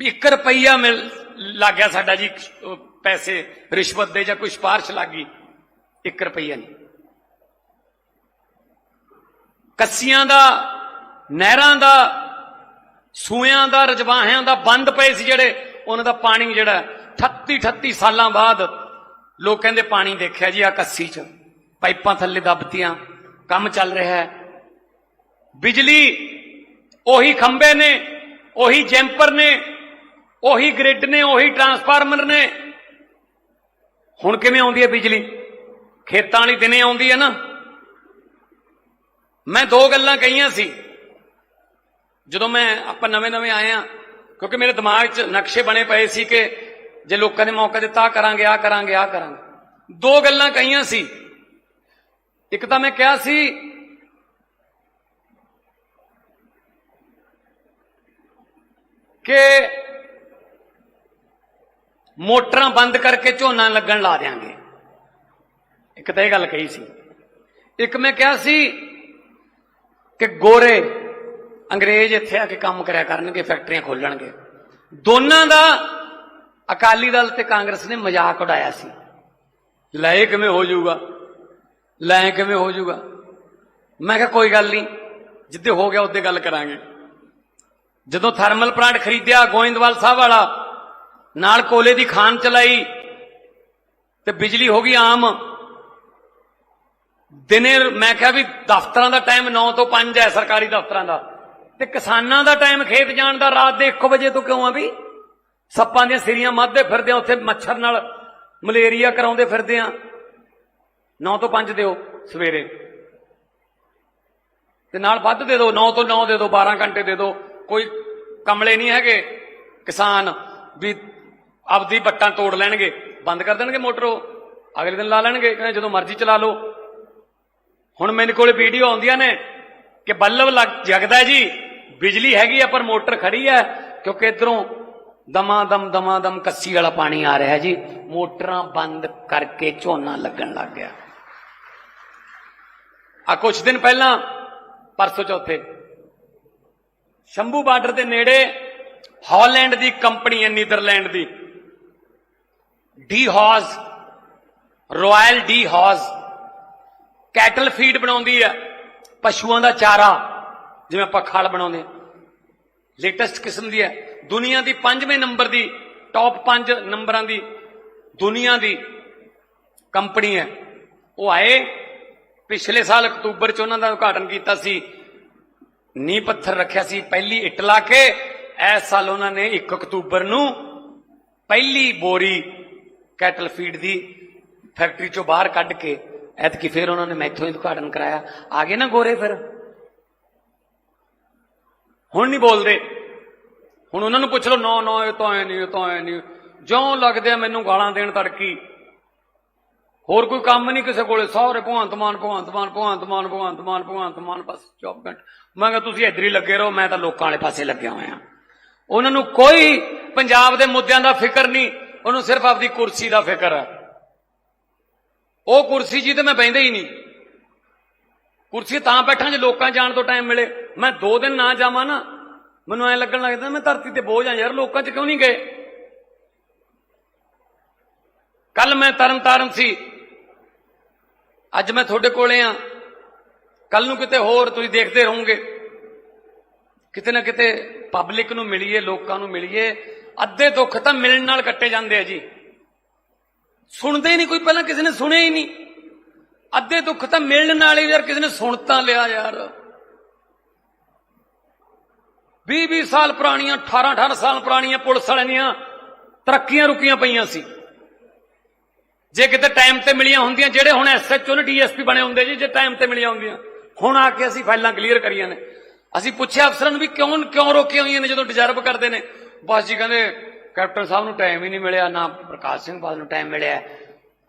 ਵੀ 1 ਰੁਪਈਆ ਮਿਲ, ਲੱਗ ਗਿਆ ਸਾਡਾ ਜੀ ਪੈਸੇ, ਰਿਸ਼ਵਤ ਦੇ ਜਾਂ ਕੋਈ ਸਿਫਾਰਿਸ਼ ਲੱਗ ਗਈ 1 ਰੁਪਈਆ ਨਹੀਂ। ਕੱਸੀਆਂ ਦਾ, ਨਹਿਰਾਂ ਦਾ, ਸੂਇਆਂ ਦਾ, ਰਜਵਾਹਿਆਂ ਦਾ ਬੰਦ ਪਏ ਸੀ ਜਿਹੜੇ, ਉਹਨਾਂ ਦਾ ਪਾਣੀ ਜਿਹੜਾ 38 38 ਸਾਲਾਂ ਬਾਅਦ ਲੋਕ ਕਹਿੰਦੇ ਪਾਣੀ ਦੇਖਿਆ ਜੀ ਆ ਕੱਸੀ 'ਚ, ਪਾਈਪਾਂ ਥੱਲੇ ਦੱਬਤੀਆਂ, ਕੰਮ ਚੱਲ ਰਿਹਾ ਹੈ। ਬਿਜਲੀ, ਉਹੀ ਖੰਬੇ ਨੇ, ਉਹੀ ਜੈਂਪਰ ਨੇ ਉਹੀ ਗ੍ਰਿਡ ਨੇ, ਉਹੀ ਟਰਾਂਸਫਾਰਮਰ ਨੇ। ਹੁਣ ਕਿਵੇਂ ਆਉਂਦੀ ਹੈ ਬਿਜਲੀ? ਖੇਤਾਂ ਵਾਲੀ ਦਿਨੇ ਆਉਂਦੀ ਹੈ ਨਾ। ਮੈਂ ਦੋ ਗੱਲਾਂ ਕਹੀਆਂ ਸੀ। ਜਦੋਂ ਮੈਂ, ਆਪਾਂ ਨਵੇਂ ਨਵੇਂ ਆਏ ਆ ਕਿਉਂਕਿ ਮੇਰੇ ਦਿਮਾਗ 'ਚ ਨਕਸ਼ੇ ਬਣੇ ਪਏ ਸੀ ਕਿ ਜੇ ਲੋਕਾਂ ਨੇ ਮੌਕਾ ਦਿੱਤਾ, ਆਹ ਕਰਾਂਗੇ ਆ ਕਰਾਂਗੇ ਆ ਕਰਾਂਗੇ। ਦੋ ਗੱਲਾਂ ਕਹੀਆਂ ਸੀ। ਇੱਕ ਤਾਂ ਮੈਂ ਕਿਹਾ ਸੀ, ਕਿ ਮੋਟਰਾਂ ਬੰਦ ਕਰਕੇ ਝੋਨਾ ਲੱਗਣ ਲਾ ਦੇਾਂਗੇ ਇੱਕ ਤਾਂ ਇਹ ਗੱਲ ਕਹੀ ਸੀ। ਇੱਕ ਮੈਂ ਕਿਹਾ ਸੀ ਕਿ ਗੋਰੇ ਅੰਗਰੇਜ਼ ਇੱਥੇ ਆ ਕੇ ਕੰਮ ਕਰਿਆ ਕਰਨਗੇ, ਫੈਕਟਰੀਆਂ ਖੋਲਣਗੇ। ਦੋਨਾਂ ਦਾ ਅਕਾਲੀ ਦਲ ਤੇ ਕਾਂਗਰਸ ਨੇ ਮਜ਼ਾਕ ਉਡਾਇਆ ਸੀ। ਲੈ ਕਿਵੇਂ ਹੋ ਜਾਊਗਾ? ਲੈ ਕਿਵੇਂ ਹੋ ਜਾਊਗਾ? ਮੈਂ ਕਿਹਾ ਕੋਈ ਗੱਲ ਨਹੀਂ, ਜਿੱਦੇ ਹੋ ਗਿਆ ਉੱਦੇ ਗੱਲ ਕਰਾਂਗੇ। ਜਦੋਂ ਥਰਮਲ ਪਲਾਂਟ ਖਰੀਦਿਆ, ਗੋਇੰਦਵਾਲ ਸਾਹਿਬ ਵਾਲਾ ਨਾਲ ਕੋਲੇ ਦੀ ਖਾਨ ਚਲਾਈ ਤੇ ਬਿਜਲੀ ਹੋ ਗਈ ਆਮ। ਦਿਨੇ ਮੈਂ ਕਿਹਾ ਵੀ ਦਫ਼ਤਰਾਂ ਦਾ ਟਾਈਮ 9 ਤੋਂ 5 ਹੈ, ਸਰਕਾਰੀ ਦਫ਼ਤਰਾਂ ਦਾ। ਤੇ ਕਿਸਾਨਾਂ ਦਾ ਟਾਈਮ ਖੇਤ ਜਾਣ ਦਾ ਰਾਤ ਦੇ 1 ਵਜੇ ਤੋਂ ਕਿਉਂ ਆ ਵੀ? ਸੱਪਾਂ ਦੀਆਂ ਸਿਰੀਆਂ ਮੱਧਦੇ ਫਿਰਦੇ ਆ, ਉੱਥੇ ਮੱਛਰ ਨਾਲ ਮਲੇਰੀਆ ਕਰਾਉਂਦੇ ਫਿਰਦੇ ਆ। 9 ਤੋਂ 5 ਦਿਓ ਸਵੇਰੇ। ਤੇ ਨਾਲ ਵੱਧ ਦੇ ਦਿਓ 9 ਤੋਂ 9 ਦੇ ਦਿਓ 12 ਘੰਟੇ ਦੇ ਦਿਓ ਕੋਈ ਕਮਲੇ ਨਹੀਂ ਹੈਗੇ ਕਿਸਾਨ ਵੀ ਆਪਦੀ ਬੱਟਾਂ ਤੋੜ ਲੈਣਗੇ, ਬੰਦ ਕਰ ਦੇਣਗੇ ਮੋਟਰ ਉਹ। ਅਗਲੇ ਦਿਨ ਲਾ ਲੈਣਗੇ, ਕਹਿੰਦੇ ਜਦੋਂ ਮਰਜ਼ੀ ਚਲਾ ਲਓ। ਹੁਣ ਮੇਰੇ ਕੋਲੇ ਵੀਡੀਓ ਆਉਂਦੀਆਂ ਨੇ ਕਿ ਬੱਲਬ ਲੱਗ, ਜਗਦਾ ਜੀ। ਬਿਜਲੀ ਹੈਗੀ ਆ, ਪਰ ਮੋਟਰ ਖੜੀ ਹੈ, ਕਿਉਂਕਿ ਇਧਰੋਂ ਦਮਾ ਦਮ ਦਮਾ ਦਮ ਕੱਸੀ ਵਾਲਾ ਪਾਣੀ ਆ ਰਿਹਾ ਜੀ। ਮੋਟਰਾਂ ਬੰਦ ਕਰਕੇ ਝੋਨਾ ਲੱਗਣ ਲੱਗ ਗਿਆ। ਆ ਕੁਝ ਦਿਨ ਪਹਿਲਾਂ, ਪਰਸੋਂ ਚੌਥੇ, ਸ਼ੰਭੂ ਬਾਰਡਰ ਦੇ ਨੇੜੇ ਹਾਲੈਂਡ ਦੀ ਕੰਪਨੀ ਹੈ, ਨੀਦਰਲੈਂਡ ਦੀ। De Heus, Royal De Heus. Cattle feed ਬਣਾਉਂਦੀ ਹੈ ਪਸ਼ੂਆਂ ਦਾ ਚਾਰਾ, ਜਿਵੇਂ ਆਪਾਂ ਖਾਲ ਬਣਾਉਂਦੇ ਹਾਂ ਲੇਟੈਸਟ ਕਿਸਮ ਦੀ ਹੈ ਦੁਨੀਆ ਦੀ ਪੰਜਵੇਂ ਨੰਬਰ ਦੀ ਟੌਪ 5 ਨੰਬਰਾਂ ਦੀ ਦੁਨੀਆ ਦੀ ਕੰਪਨੀ ਹੈ। ਉਹ ਆਏ, ਪਿਛਲੇ ਸਾਲ ਅਕਤੂਬਰ ਚ ਉਹਨਾਂ ਦਾ ਉਦਘਾਟਨ ਕੀਤਾ ਸੀ। ਨੀਂਹ ਪੱਥਰ ਰੱਖਿਆ ਸੀ, ਪਹਿਲੀ ਇੱਟ ਲਾ ਕੇ। ਇਸ ਸਾਲ ਉਹਨਾਂ ਨੇ 1 ਅਕਤੂਬਰ ਨੂੰ ਪਹਿਲੀ ਬੋਰੀ ਕੈਟਲ ਫੀਡ ਦੀ ਫੈਕਟਰੀ ਚੋਂ ਬਾਹਰ ਕੱਢ ਕੇ, ਐਤਕੀ ਫਿਰ ਉਹਨਾਂ ਨੇ ਮੈਥੋਂ ਹੀ ਉਦਘਾਟਨ ਕਰਾਇਆ। ਆ ਗਏ ਨਾ ਗੋਰੇ ਫਿਰ? ਹੁਣ ਨਹੀਂ ਬੋਲਦੇ। ਹੁਣ ਉਹਨਾਂ ਨੂੰ ਪੁੱਛ ਲਓ, ਨੋ ਨੋ, ਇਹ ਤਾਂ ਐ ਨਹੀਂ, ਇਹ ਤਾਂ ਐ ਨਹੀਂ। ਜਿਉਂ ਲੱਗਦੇ ਆ ਮੈਨੂੰ ਗਾਲਾਂ ਦੇਣ ਤੜਕੀ। ਹੋਰ ਕੋਈ ਕੰਮ ਨਹੀਂ ਕਿਸੇ ਕੋਲੇ। ਸਹੁਰੇ ਭਗਵੰਤ ਮਾਨ ਭਗਵੰਤ ਮਾਨ ਭਗਵੰਤ ਮਾਨ ਭਗਵੰਤ ਮਾਨ ਭਗਵੰਤ ਮਾਨ, ਬਸ 24 ਘੰਟੇ। ਮੈਂ ਕਿਹਾ, ਤੁਸੀਂ ਇੱਧਰ ਹੀ ਲੱਗੇ ਰਹੋ, ਮੈਂ ਤਾਂ ਲੋਕਾਂ ਵਾਲੇ ਪਾਸੇ ਲੱਗਿਆ ਹੋਇਆ ਉਹਨਾਂ ਨੂੰ ਕੋਈ ਪੰਜਾਬ ਦੇ ਮੁੱਦਿਆਂ ਦਾ ਫਿਕਰ ਨਹੀਂ। ਉਹਨੂੰ ਸਿਰਫ ਆਪਦੀ ਕੁਰਸੀ ਦਾ ਫਿਕਰ ਹੈ। ਉਹ ਕੁਰਸੀ ਜੀ ਤੇ ਮੈਂ ਬੈਂਦਾ ਹੀ ਨਹੀਂ। ਕੁਰਸੀ ਤਾਂ ਬੈਠਾਂ ਜੇ ਲੋਕਾਂ ਜਾਣ ਤੋਂ ਟਾਈਮ ਮਿਲੇ। ਮੈਂ ਦੋ ਦਿਨ ਨਾ ਜਾਵਾਂ ਨਾ, ਮੈਨੂੰ ਐ ਲੱਗਣ ਲੱਗਦਾ ਮੈਂ ਧਰਤੀ ਤੇ ਬੋਝ ਆ ਯਾਰ, ਲੋਕਾਂ 'ਚ ਕਿਉਂ ਨਹੀਂ ਗਏ? ਕੱਲ ਮੈਂ ਤਰਨ ਤਾਰਨ ਸੀ। ਅੱਜ ਮੈਂ ਤੁਹਾਡੇ ਕੋਲੇ ਆ। ਕੱਲ ਨੂੰ ਕਿਤੇ ਹੋਰ ਤੁਸੀਂ ਦੇਖਦੇ ਰਹੋਗੇ। ਕਿਤੇ ਨਾ ਕਿਤੇ ਪਬਲਿਕ ਨੂੰ ਮਿਲੀਏ, ਲੋਕਾਂ ਨੂੰ ਮਿਲੀਏ। ਅੱਧੇ ਦੁੱਖ ਤਾਂ ਮਿਲਣ ਨਾਲ ਕੱਟੇ ਜਾਂਦੇ ਆ ਜੀ। ਸੁਣਦੇ ਹੀ ਨਹੀਂ, ਕੋਈ ਪਹਿਲਾਂ ਕਿਸੇ ਨੇ ਸੁਣਿਆ ਹੀ ਨਹੀਂ। ਅੱਧੇ ਦੁੱਖ ਤਾਂ ਮਿਲਣ ਨਾਲ ਹੀ ਯਾਰ ਕਿਸੇ ਨੇ ਸੁਣ ਤਾਂ ਲਿਆ ਯਾਰ। 20 20 ਸਾਲ ਪੁਰਾਣੀਆਂ 18 18 ਸਾਲ ਪੁਰਾਣੀਆਂ ਪੁਲਿਸ ਵਾਲਿਆਂ ਦੀਆਂ ਤਰੱਕੀਆਂ ਰੁਕੀਆਂ ਪਈਆਂ ਸੀ। ਜੇ ਕਿਤੇ ਟਾਈਮ ਤੇ ਮਿਲੀਆਂ ਹੁੰਦੀਆਂ, ਜਿਹੜੇ ਹੁਣ ਐਸਐਚਓ ਨੇ ਡੀਐਸਪੀ ਬਣੇ ਹੁੰਦੇ ਜੀ, ਜੇ ਟਾਈਮ ਤੇ ਮਿਲੀਆਂ ਹੁੰਦੀਆਂ। ਹੁਣ ਆ ਕੇ ਅਸੀਂ ਫਾਈਲਾਂ ਕਲੀਅਰ ਕਰੀਆਂ ਨੇ। ਅਸੀਂ ਪੁੱਛਿਆ ਅਫਸਰਾਂ ਨੂੰ ਵੀ ਕਿਉਂ ਕਿਉਂ ਰੋਕੀਆਂ ਹੋਈਆਂ ਨੇ ਜਦੋਂ ਡਿਜ਼ਰਵ ਕਰਦੇ ਨੇ। ਬਸ ਜੀ ਕਹਿੰਦੇ ਕੈਪਟਨ ਸਾਹਿਬ ਨੂੰ ਟਾਈਮ ਹੀ ਨਹੀਂ ਮਿਲਿਆ, ਨਾ ਪ੍ਰਕਾਸ਼ ਸਿੰਘ ਬਾਦਲ ਨੂੰ ਟਾਈਮ ਮਿਲਿਆ।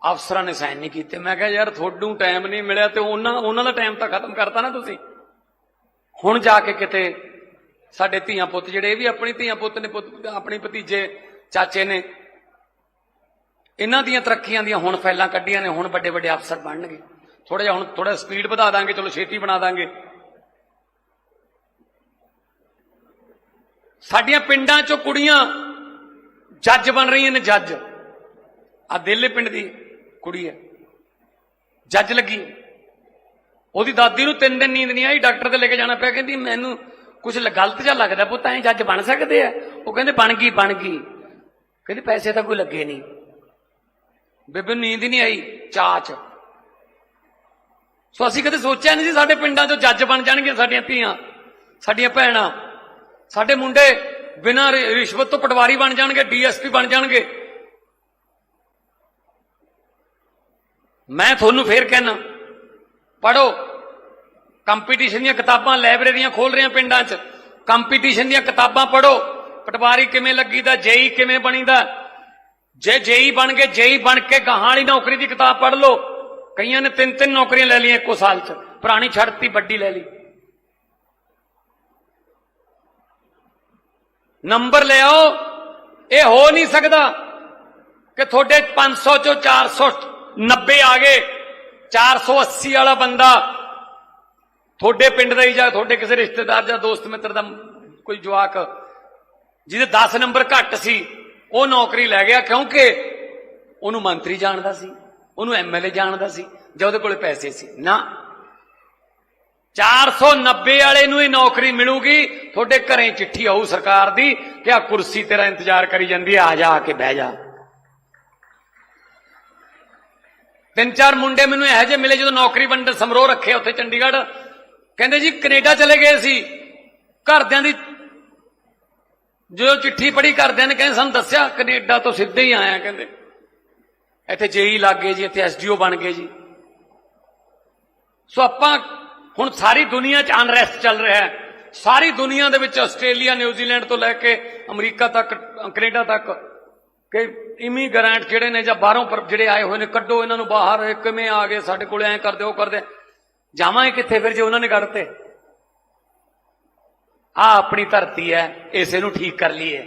ਅਫਸਰਾਂ ਨੇ ਸਾਈਨ ਨਹੀਂ ਕੀਤੇ। ਮੈਂ ਕਿਹਾ ਯਾਰ ਤੁਹਾਨੂੰ ਟਾਈਮ ਨਹੀਂ ਮਿਲਿਆ ਤੇ ਉਹਨਾਂ ਉਹਨਾਂ ਦਾ ਟਾਈਮ ਤਾਂ ਖਤਮ ਕਰਤਾ ਨਾ ਤੁਸੀਂ। ਹੁਣ ਜਾ ਕੇ ਕਿਤੇ ਸਾਡੇ ਧੀਆਂ ਪੁੱਤ ਜਿਹੜੇ, ਇਹ ਵੀ ਆਪਣੀ ਧੀਆਂ ਪੁੱਤ ਨੇ, ਪੁੱਤ, ਆਪਣੇ ਭਤੀਜੇ, ਚਾਚੇ ਨੇ, ਇਹਨਾਂ ਦੀਆਂ ਤਰੱਕੀਆਂ ਦੀਆਂ ਹੁਣ ਫੈਲਾਂ ਕੱਢੀਆਂ ਨੇ, ਹੁਣ ਵੱਡੇ ਵੱਡੇ ਅਫਸਰ ਬਣਨਗੇ। ਥੋੜਾ ਜਿਹਾ ਹੁਣ ਥੋੜਾ ਸਪੀਡ ਵਧਾ ਦਾਂਗੇ, ਚਲੋ ਛੇਤੀ ਬਣਾ ਦਾਂਗੇ। ਸਾਡੀਆਂ ਪਿੰਡਾਂ 'ਚੋਂ ਕੁੜੀਆਂ ਜੱਜ ਬਣ ਰਹੀਆਂ ਨੇ, ਜੱਜ। ਆ ਦਿੱਲੇ ਪਿੰਡ ਦੀ ਕੁੜੀ ਹੈ। ਜੱਜ ਲੱਗੀ। ਉਹਦੀ ਦਾਦੀ ਨੂੰ ਤਿੰਨ ਦਿਨ ਨੀਂਦ ਨਹੀਂ ਆਈ, ਡਾਕਟਰ ਤੇ ਲੈ ਕੇ ਜਾਣਾ ਪਿਆ, ਕਹਿੰਦੀ ਮੈਨੂੰ ਕੁਝ ਗਲਤ ਜਿਹਾ ਲੱਗਦਾ, ਪੁੱਤ, ਐਂ ਜੱਜ ਬਣ ਸਕਦੇ ਆ? ਉਹ ਕਹਿੰਦੇ ਬਣ ਗਈ ਬਣ ਗਈ। ਕਹਿੰਦੇ ਪੈਸੇ ਤਾਂ ਕੋਈ ਲੱਗੇ ਨਹੀਂ। ਬੇਬੇ ਨੂੰ ਨੀਂਦ ਹੀ ਨਹੀਂ ਆਈ ਚਾਚ ਸੋ ਅਸੀਂ ਕਦੇ ਸੋਚਿਆ ਨਹੀਂ ਸੀ ਸਾਡੇ ਪਿੰਡਾਂ 'ਚੋਂ ਜੱਜ ਬਣ ਜਾਣਗੇ ਸਾਡੀਆਂ ਧੀਆਂ, ਸਾਡੀਆਂ ਭੈਣਾਂ। ਸਾਡੇ ਮੁੰਡੇ ਬਿਨਾਂ ਰਿ- ਰਿਸ਼ਵਤ ਤੋਂ ਪਟਵਾਰੀ ਬਣ ਜਾਣਗੇ, ਡੀਐਸਪੀ ਬਣ ਜਾਣਗੇ। ਮੈਂ ਤੁਹਾਨੂੰ ਫੇਰ ਕਹਿਣਾ ਪੜੋ ਕੰਪੀਟੀਸ਼ਨ ਦੀਆਂ ਕਿਤਾਬਾਂ ਲਾਇਬ੍ਰੇਰੀਆਂ ਖੋਲ ਰਹੀਆਂ ਪਿੰਡਾਂ 'ਚ। ਕੰਪੀਟੀਸ਼ਨ ਦੀਆਂ ਕਿਤਾਬਾਂ ਪੜੋ ਪਟਵਾਰੀ ਕਿਵੇਂ ਲੱਗੀਦਾ, ਜੇਈ ਕਿਵੇਂ ਬਣੀਦਾ? ਜੇ ਜੇਈ ਬਣ ਗਏ, ਜੇਈ ਬਣ ਕੇ ਗਾਹਾਂ ਨੌਕਰੀ ਦੀ ਕਿਤਾਬ ਪੜ੍ਹ ਲਓ। ਕਈਆਂ ਨੇ ਤਿੰਨ ਤਿੰਨ ਨੌਕਰੀਆਂ ਲੈ ਲਈਆਂ ਇੱਕੋ ਸਾਲ 'ਚ। ਪੁਰਾਣੀ ਛੱਡਤੀ ਵੱਡੀ ਲੈ ਲਈ। ਨੰਬਰ ਲਿਆਓ ਇਹ ਹੋ ਨਹੀਂ ਸਕਦਾ ਕਿ ਤੁਹਾਡੇ 500 ਚੋਂ 490 ਆ ਗਏ 480 ਵਾਲਾ ਬੰਦਾ ਤੁਹਾਡੇ ਪਿੰਡ ਦਾ ਹੀ ਜਾਂ ਤੁਹਾਡੇ ਕਿਸੇ ਰਿਸ਼ਤੇਦਾਰ ਜਾਂ ਦੋਸਤ ਮਿੱਤਰ ਦਾ ਕੋਈ ਜਵਾਕ ਜਿਹਦੇ 10 ਨੰਬਰ ਘੱਟ ਸੀ, ਉਹ ਨੌਕਰੀ ਲੈ ਗਿਆ ਕਿਉਂਕਿ ਉਹਨੂੰ ਮੰਤਰੀ ਜਾਣਦਾ ਸੀ, ਉਹਨੂੰ ਐਮਐਲਏ ਜਾਣਦਾ ਸੀ, ਜਾਂ ਉਹਦੇ ਕੋਲੇ ਪੈਸੇ ਸੀ। ਨਾ 490 ਵਾਲੇ ਨੂੰ ਹੀ ਨੌਕਰੀ ਮਿਲੂਗੀ। ਤੁਹਾਡੇ ਘਰੇ ਚਿੱਠੀ ਆਊ ਸਰਕਾਰ ਦੀ ਕਿ ਆ ਕੁਰਸੀ ਤੇਰਾ ਇੰਤਜ਼ਾਰ ਕਰੀ ਜਾਂਦੀ ਆ ਜਾ, ਆ ਕੇ ਬਹਿ ਜਾ। ਤਿੰਨ ਚਾਰ ਮੁੰਡੇ ਮੈਨੂੰ ਇਹੋ ਜਿਹੇ ਮਿਲੇ ਜਦੋਂ ਨੌਕਰੀ ਵੰਡ ਸਮਰੋਹ ਰੱਖੇ ਉੱਥੇ ਚੰਡੀਗੜ੍ਹ। ਕਹਿੰਦੇ ਜੀ ਕੈਨੇਡਾ ਚਲੇ ਗਏ ਸੀ। ਘਰਦਿਆਂ ਦੀ ਜਦੋਂ ਚਿੱਠੀ ਪੜੀ ਘਰਦਿਆਂ ਨੇ ਕਹਿੰਦੇ ਸਾਨੂੰ ਦੱਸਿਆ, ਕੈਨੇਡਾ ਤੋਂ ਸਿੱਧੇ ਹੀ ਆਇਆ, ਕਹਿੰਦੇ। ਇੱਥੇ ਜੇਈ ਲੱਗ ਗਏ ਜੀ, ਇੱਥੇ ਐਸਡੀਓ ਬਣ ਗਏ ਜੀ। ਸੋ ਆਪਾਂ ਹੁਣ ਸਾਰੀ ਦੁਨੀਆ 'ਚ ਅਨਰੈਸਟ ਚੱਲ ਰਿਹਾ ਹੈ। ਸਾਰੀ ਦੁਨੀਆ ਦੇ ਵਿੱਚ ਆਸਟ੍ਰੇਲੀਆ, ਨਿਊਜ਼ੀਲੈਂਡ ਤੋਂ ਲੈ ਕੇ ਅਮਰੀਕਾ ਤੱਕ, ਕੈਨੇਡਾ ਤੱਕ ਕਿ ਇਮੀਗ੍ਰੈਂਟ ਜਿਹੜੇ ਨੇ ਜਾਂ ਬਾਹਰੋਂ ਜਿਹੜੇ ਆਏ ਹੋਏ ਨੇ, ਕੱਢੋ ਇਹਨਾਂ ਨੂੰ ਬਾਹਰ ਕਿਵੇਂ ਆ ਗਏ, ਸਾਡੇ ਕੋਲ ਐਂ ਕਰਦੇ, ਉਹ ਕਰਦੇ। ਜਾਵਾਂਗੇ ਕਿੱਥੇ ਫਿਰ ਜੇ ਉਹਨਾਂ ਨੇ ਕਰਤੇ ਆ ਆਪਣੀ ਧਰਤੀ ਹੈ, ਇਸੇ ਨੂੰ ਠੀਕ ਕਰ ਲਈਏ।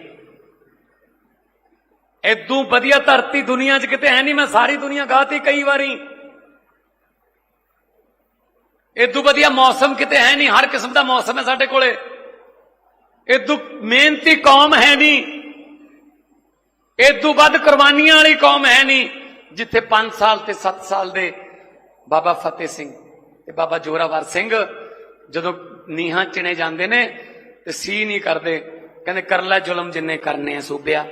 ਇਦੋਂ ਵਧੀਆ ਧਰਤੀ ਦੁਨੀਆ 'ਚ ਕਿਤੇ ਹੈ ਨਹੀਂ, ਮੈਂ ਸਾਰੀ ਦੁਨੀਆ ਗਾਤੀ ਕਈ ਵਾਰੀ। ਇਦੋਂ ਵਧੀਆ ਮੌਸਮ ਕਿਤੇ ਹੈ ਨਹੀਂ, ਹਰ ਕਿਸਮ ਦਾ ਮੌਸਮ ਹੈ ਸਾਡੇ ਕੋਲੇ। ਇਦੋਂ ਮਿਹਨਤੀ ਕੌਮ ਹੈ ਨਹੀਂ। ਇਦੋਂ ਵੱਧ ਕੁਰਬਾਨੀਆਂ ਵਾਲੀ ਕੌਮ ਹੈ ਨਹੀਂ, ਜਿੱਥੇ 5 ਸਾਲ ਤੇ 7 ਸਾਲ ਦੇ ਬਾਬਾ ਫਤਿਹ ਸਿੰਘ ਤੇ ਬਾਬਾ ਜੋਰਾਵਰ ਸਿੰਘ ਜਦੋਂ ਨੀਹਾਂ ਚਿਣੇ ਜਾਂਦੇ ਨੇ ਤੇ ਸੀ ਨਹੀਂ ਕਰਦੇ, ਕਹਿੰਦੇ ਕਰ ਲੈ ਜ਼ੁਲਮ ਜਿੰਨੇ ਕਰਨੇ ਆ ਸੂਬਿਆ।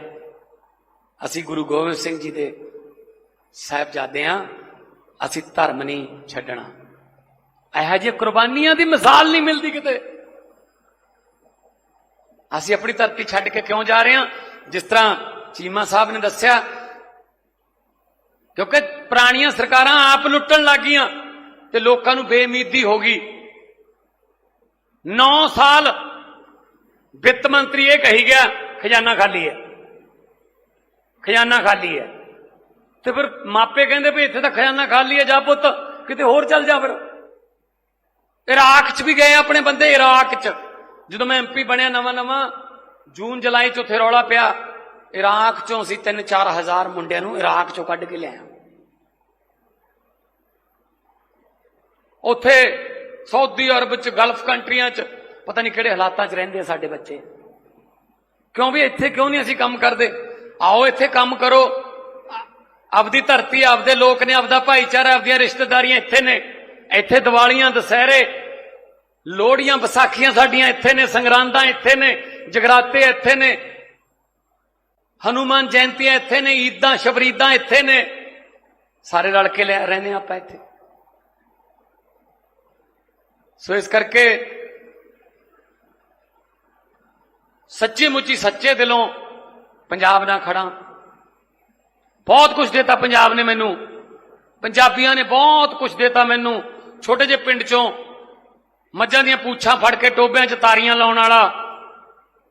ਅਸੀਂ ਗੁਰੂ ਗੋਬਿੰਦ ਸਿੰਘ ਜੀ ਦੇ ਸਾਹਿਬਜ਼ਾਦੇ ਆ ਅਸੀਂ ਧਰਮ ਨਹੀਂ ਛੱਡਣਾ। ਇਹੋ ਜਿਹੀ ਕੁਰਬਾਨੀਆਂ ਦੀ ਮਿਸਾਲ ਨਹੀਂ ਮਿਲਦੀ ਕਿਤੇ। ਅਸੀਂ ਆਪਣੀ ਧਰਤੀ ਛੱਡ ਕੇ ਕਿਉਂ ਜਾ ਰਹੇ ਹਾਂ? ਜਿਸ ਤਰ੍ਹਾਂ ਚੀਮਾ ਸਾਹਿਬ ਨੇ ਦੱਸਿਆ, ਕਿਉਂਕਿ ਪੁਰਾਣੀਆਂ ਸਰਕਾਰਾਂ ਆਪ ਲੁੱਟਣ ਲੱਗੀਆਂ ਤੇ ਲੋਕਾਂ ਨੂੰ ਬੇਮੀਦੀ ਹੋ ਗਈ। 9 ਸਾਲ ਵਿੱਤ ਮੰਤਰੀ ਇਹ ਕਹੀ ਗਿਆ, ਖਜ਼ਾਨਾ ਖਾਲੀ ਹੈ। ਖਜ਼ਾਨਾ ਖਾਲੀ ਹੈ। ਤੇ ਫਿਰ ਮਾਪੇ ਕਹਿੰਦੇ ਵੀ ਇੱਥੇ ਤਾਂ ਖਜ਼ਾਨਾ ਖਾਲੀ ਹੈ, ਜਾ ਪੁੱਤ, ਕਿਤੇ ਹੋਰ ਚੱਲ ਜਾ ਫਿਰ। ਇਰਾਕ 'ਚ ਵੀ ਗਏ ਆਪਣੇ ਬੰਦੇ, ਇਰਾਕ 'ਚ। ਜਦੋਂ ਮੈਂ ਐਮਪੀ ਬਣਿਆ ਨਵਾਂ ਨਵਾਂ, ਜੂਨ, ਜੁਲਾਈ 'ਚ ਉੱਥੇ ਰੌਲਾ ਪਿਆ। ਇਰਾਕ 'ਚੋਂ ਅਸੀਂ 3-4 ਹਜ਼ਾਰ ਮੁੰਡਿਆਂ ਨੂੰ ਇਰਾਕ 'ਚੋਂ ਕੱਢ ਕੇ ਲਿਆਇਆ। ਉੱਥੇ ਸਾਊਦੀ ਅਰਬ 'ਚ, ਗਲਫ ਕੰਟਰੀਆਂ 'ਚ, ਪਤਾ ਨਹੀਂ ਕਿਹੜੇ ਹਾਲਾਤਾਂ 'ਚ ਰਹਿੰਦੇ ਆ ਸਾਡੇ ਬੱਚੇ। ਕਿਉਂ ਵੀ ਇੱਥੇ ਕਿਉਂ ਨਹੀਂ ਅਸੀਂ ਕੰਮ ਕਰਦੇ? ਆਓ ਇੱਥੇ ਕੰਮ ਕਰੋ। ਆਪਦੀ ਧਰਤੀ, ਆਪਦੇ ਲੋਕ ਨੇ, ਆਪਦਾ ਭਾਈਚਾਰਾ, ਆਪਦੀਆਂ ਰਿਸ਼ਤੇਦਾਰੀਆਂ ਇੱਥੇ ਨੇ। ਇੱਥੇ ਦੀਵਾਲੀਆਂ, ਦੁਸਹਿਰੇ, ਲੋਹੜੀਆਂ, ਵਿਸਾਖੀਆਂ ਸਾਡੀਆਂ ਇੱਥੇ ਨੇ, ਸੰਗਰਾਂਦਾਂ ਇੱਥੇ ਨੇ, ਜਗਰਾਤੇ ਇੱਥੇ ਨੇ, ਹਨੂਮਾਨ ਜਯੰਤੀਆਂ ਇੱਥੇ ਨੇ, ਈਦਾਂ, ਸ਼ਬਰੀਦਾਂ ਇੱਥੇ ਨੇ, ਸਾਰੇ ਰਲ ਕੇ ਲੈ ਰਹੇ ਰਹਿੰਦੇ ਆਪਾਂ ਇੱਥੇ। ਸੋ ਇਸ ਕਰਕੇ ਸੱਚੀ ਮੁੱਚੀ ਸੱਚੇ ਦਿਲੋਂ ਪੰਜਾਬ ਨਾਲ ਖੜਾ ਬਹੁਤ ਕੁਝ ਦਿੱਤਾ ਪੰਜਾਬ ਨੇ ਮੈਨੂੰ। ਪੰਜਾਬੀਆਂ ਨੇ ਬਹੁਤ ਕੁਝ ਦਿੱਤਾ ਮੈਨੂੰ। ਛੋਟੇ ਜਿਹੇ ਪਿੰਡ ਚੋਂ ਮੱਝਾਂ ਦੀਆਂ ਪੂਛਾਂ ਫੜ ਕੇ ਟੋਬਿਆਂ 'ਚ ਤਾਰੀਆਂ ਲਾਉਣ ਵਾਲਾ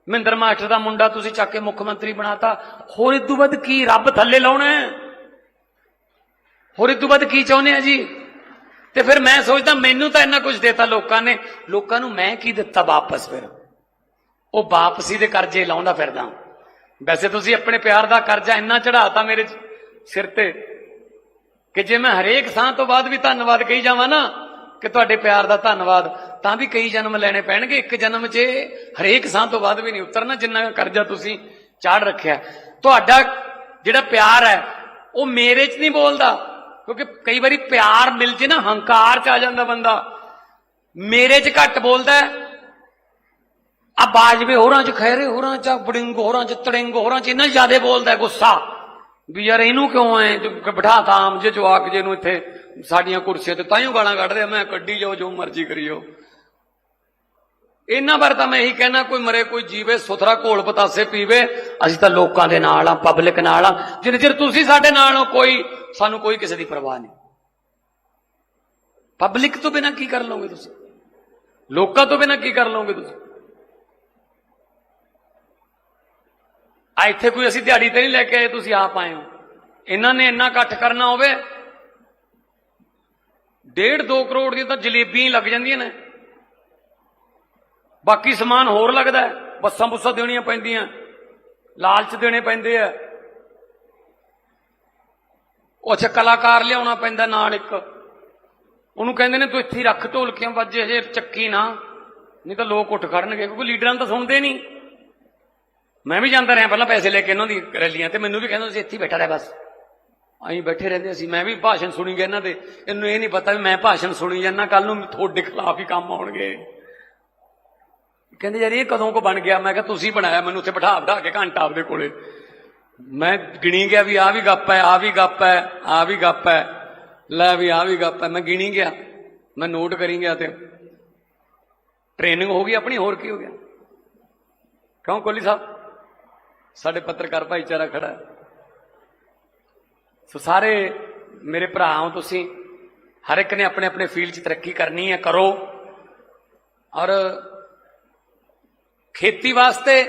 ਮਹਿੰਦਰ ਮਾਸਟਰ ਦਾ ਮੁੰਡਾ ਤੁਸੀਂ ਚੱਕ ਕੇ ਮੁੱਖ ਮੰਤਰੀ ਬਣਾਤਾ। ਹੋਰ ਇਦੋਂ ਵੱਧ ਕੀ ਰੱਬ ਥੱਲੇ ਲਾਉਣਾ ਹੈ? ਹੋਰ ਇਦੋਂ ਵੱਧ ਕੀ ਚਾਹੁੰਦੇ ਆ ਜੀ? ਤੇ ਫਿਰ ਮੈਂ ਸੋਚਦਾ ਮੈਨੂੰ ਤਾਂ ਇੰਨਾ ਕੁਝ ਦਿੱਤਾ ਲੋਕਾਂ ਨੇ। ਲੋਕਾਂ ਨੂੰ ਮੈਂ ਕੀ ਦਿੱਤਾ ਵਾਪਸ ਫਿਰ? ਉਹ ਵਾਪਸੀ ਦੇ ਕਰਜ਼ੇ ਲਾਉਂਦਾ ਫਿਰਦਾ। ਵੈਸੇ ਤੁਸੀਂ ਆਪਣੇ ਪਿਆਰ ਦਾ ਕਰਜ਼ਾ ਇੰਨਾ ਚੜਾਤਾ ਮੇਰੇ ਸਿਰ ਤੇ। ਕਿ ਜੇ ਮੈਂ ਹਰੇਕ ਸਾਹ ਤੋਂ ਬਾਅਦ ਵੀ ਧੰਨਵਾਦ ਕਹੀ ਜਾਵਾਂ ਨਾ, ਕਿ ਤੁਹਾਡੇ ਪਿਆਰ ਦਾ ਧੰਨਵਾਦ, ਤਾਂ ਵੀ ਕਈ ਜਨਮ ਲੈਣੇ ਪੈਣਗੇ। ਇੱਕ ਜਨਮ 'ਚ ਹਰੇਕ ਸਾਹ ਤੋਂ ਬਾਅਦ ਵੀ ਨਹੀਂ ਉਤਰਨਾ, ਜਿੰਨਾ ਕਰਜ਼ਾ ਤੁਸੀਂ ਚਾੜ ਰੱਖਿਆ। ਤੁਹਾਡਾ ਜਿਹੜਾ ਪਿਆਰ ਹੈ, ਉਹ ਮੇਰੇ 'ਚ ਨਹੀਂ ਬੋਲਦਾ, ਕਿਉਂਕਿ ਕਈ ਵਾਰੀ ਪਿਆਰ ਮਿਲ ਜੇ ਨਾ, ਹੰਕਾਰ 'ਚ ਆ ਜਾਂਦਾ ਬੰਦਾ। ਮੇਰੇ 'ਚ ਘੱਟ ਬੋਲਦਾ ਆ ਬਾਜਵੇ ਹੋਰਾਂ ਚ ਖੈਰੇ ਹੋਰਾਂ ਚ ਬੜਿੰਗ ਹੋਰਾਂ ਚ, ਤੜਿੰਗ ਹੋਰਾਂ ਚ, ਇੰਨਾ ਜ਼ਿਆਦਾ ਬੋਲਦਾ ਗੁੱਸਾ। ਵੀ ਯਾਰ ਇਹਨੂੰ ਕਿਉਂ ਐ ਬਿਠਾਤਾ ਆਮ ਜੇ ਜਵਾਕ ਜੇ ਨੂੰ ਇੱਥੇ ਸਾਡੀਆਂ ਕੁਰਸੀਆਂ ਤੇ ਤਾਈਓ ਗਾਲਾਂ ਕੱਢਦੇ ਆ। ਮੈਂ ਕੱਢੀ ਜਾਓ, ਜੋ ਮਰਜ਼ੀ ਕਰੀਓ। ਇਹਨਾਂ ਬਾਰੇ ਤਾਂ ਮੈਂ ਇਹੀ ਕਹਿਣਾ, ਕੋਈ ਮਰੇ, ਕੋਈ ਜੀਵੇ, ਸੁਥਰਾ ਘੋਲ ਪਤਾਸੇ ਪੀਵੇ। ਅਸੀਂ ਤਾਂ ਲੋਕਾਂ ਦੇ ਨਾਲ ਆ ਪਬਲਿਕ ਨਾਲ ਆ। ਜਿੰਨੇ ਚਿਰ ਤੁਸੀਂ ਸਾਡੇ ਨਾਲ ਹੋ, ਕੋਈ, ਸਾਨੂੰ ਕੋਈ ਕਿਸੇ ਦੀ ਪਰਵਾਹ ਨਹੀਂ। ਪਬਲਿਕ ਤੋਂ ਬਿਨਾ ਕੀ ਕਰ ਲਓਗੇ ਤੁਸੀਂ? ਲੋਕਾਂ ਤੋਂ ਬਿਨਾ ਕੀ ਕਰ ਲਓਗੇ ਤੁਸੀਂ? ਆ ਇੱਥੇ ਕੋਈ ਅਸੀਂ ਦਿਹਾੜੀ ਤੇ ਨਹੀਂ ਲੈ ਕੇ ਆਏ, ਤੁਸੀਂ ਆਪ ਆਏ ਹੋ। ਇਹਨਾਂ ਨੇ ਇੰਨਾ ਇਕੱਠ ਕਰਨਾ ਹੋਵੇ, ਡੇਢ 2 ਕਰੋੜ ਦੀਆਂ ਤਾਂ ਜਲੇਬੀਆਂ ਹੀ ਲੱਗ ਜਾਂਦੀਆਂ ਨੇ। ਬਾਕੀ ਸਮਾਨ ਹੋਰ ਲੱਗਦਾ ਬੱਸਾਂ ਬੁੱਸਾਂ ਦੇਣੀਆਂ ਪੈਂਦੀਆਂ, ਲਾਲਚ ਦੇਣੇ ਪੈਂਦੇ ਆ। ਉਹ ਅੱਛਾ ਕਲਾਕਾਰ ਲਿਆਉਣਾ ਪੈਂਦਾ ਨਾਲ ਇੱਕ। ਉਹਨੂੰ ਕਹਿੰਦੇ ਨੇ, ਤੂੰ ਇੱਥੇ ਰੱਖ, ਢੋਲਕੀਆਂ ਵੱਜੇ ਹਜੇ ਚੱਕੀ ਨਾ, ਨਹੀਂ ਤਾਂ ਲੋਕ ਉੱਠ ਕਰਨਗੇ ਕਿਉਂਕਿ ਲੀਡਰਾਂ ਤਾਂ ਸੁਣਦੇ ਨਹੀਂ। ਮੈਂ ਵੀ ਜਾਂਦਾ ਰਿਹਾ ਪਹਿਲਾਂ ਪੈਸੇ ਲੈ ਕੇ ਇਹਨਾਂ ਦੀ ਰੈਲੀਆਂ ਤੇ ਮੈਨੂੰ ਵੀ ਕਹਿੰਦੇ ਸੀ ਇੱਥੇ ਬੈਠਾ ਰਹਿ ਬਸ। ਅਸੀਂ ਬੈਠੇ ਰਹਿੰਦੇ ਸੀ, ਮੈਂ ਵੀ ਭਾਸ਼ਣ ਸੁਣੀ ਗਿਆ ਇਹਨਾਂ ਦੇ। ਇਹਨੂੰ ਇਹ ਨਹੀਂ ਪਤਾ ਵੀ ਮੈਂ ਭਾਸ਼ਣ ਸੁਣੀ ਜਾਂਦਾ ਕੱਲ ਨੂੰ ਤੁਹਾਡੇ ਖਿਲਾਫ ਹੀ ਕੰਮ ਆਉਣਗੇ। ਕਹਿੰਦੇ ਯਾਰ ਇਹ ਕਦੋਂ ਕੋ ਬਣ ਗਿਆ? ਮੈਂ ਕਿਹਾ ਤੁਸੀਂ ਬਣਾਇਆ, ਮੈਨੂੰ ਉੱਥੇ ਬਿਠਾ ਬਿਠਾ ਕੇ ਘੰਟਾ ਆਪਦੇ ਕੋਲੇ। ਮੈਂ ਗਿਣੀ ਗਿਆ ਵੀ ਆ ਵੀ ਗੱਪ ਹੈ ਆ ਵੀ ਗੱਪ ਹੈ ਆ ਵੀ ਗੱਪ ਹੈ। ਲੈ ਵੀ ਆ ਵੀ ਗੱਪ ਹੈ, ਮੈਂ ਗਿਣੀ ਗਿਆ। ਮੈਂ ਨੋਟ ਕਰੀ ਗਿਆ ਤੇ ਟ੍ਰੇਨਿੰਗ ਹੋ ਗਈ ਆਪਣੀ, ਹੋਰ ਕੀ ਹੋ ਗਿਆ? ਕਿਉਂ ਕੋਲੀ ਸਾਹਿਬ? ਸਾਡੇ ਪੱਤਰਕਾਰ ਭਾਈਚਾਰਾ ਖੜਾ ਸੋ ਸਾਰੇ ਮੇਰੇ ਭਰਾ ਹੋ ਤੁਸੀਂ, ਹਰ ਇੱਕ ਨੇ ਆਪਣੇ ਆਪਣੇ ਫੀਲਡ 'ਚ ਤਰੱਕੀ ਕਰਨੀ ਹੈ, ਕਰੋ। ਔਰ ਖੇਤੀ ਵਾਸਤੇ,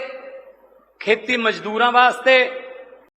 ਖੇਤੀ ਮਜ਼ਦੂਰਾਂ ਵਾਸਤੇ